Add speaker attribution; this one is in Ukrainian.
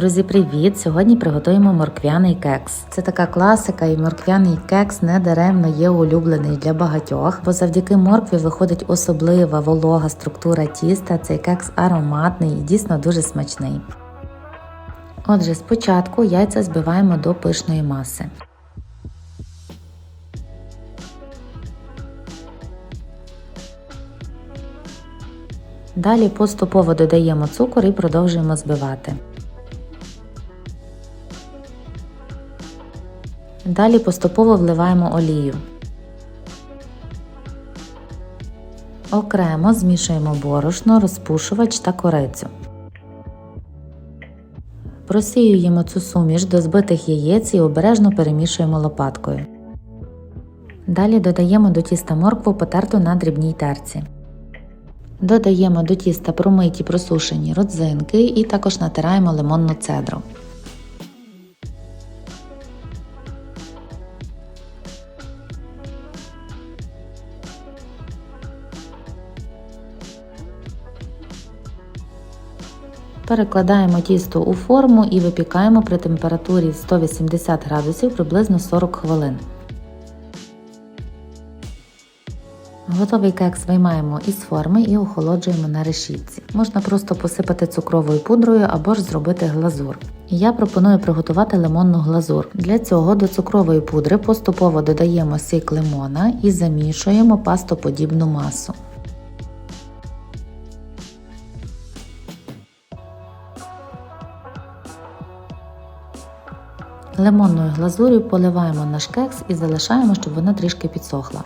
Speaker 1: Друзі, привіт! Сьогодні приготуємо морквяний кекс. Це така класика, і морквяний кекс не даремно є улюблений для багатьох, бо завдяки моркві виходить особлива волога структура тіста. Цей кекс ароматний і дійсно дуже смачний. Отже, спочатку яйця збиваємо до пишної маси. Далі поступово додаємо цукор і продовжуємо збивати. Далі поступово вливаємо олію. Окремо змішуємо борошно, розпушувач та корицю. Просіюємо цю суміш до збитих яєць і обережно перемішуємо лопаткою. Далі додаємо до тіста моркву потерту на дрібній терці. Додаємо до тіста промиті просушені родзинки і також натираємо лимонну цедру. Перекладаємо тісто у форму і випікаємо при температурі 180 градусів приблизно 40 хвилин. Готовий кекс виймаємо із форми і охолоджуємо на решітці. Можна просто посипати цукровою пудрою або ж зробити глазур. Я пропоную приготувати лимонну глазур. Для цього до цукрової пудри поступово додаємо сік лимона і замішуємо пастоподібну масу. Лимонною глазур'ю поливаємо наш кекс і залишаємо, щоб вона трішки підсохла.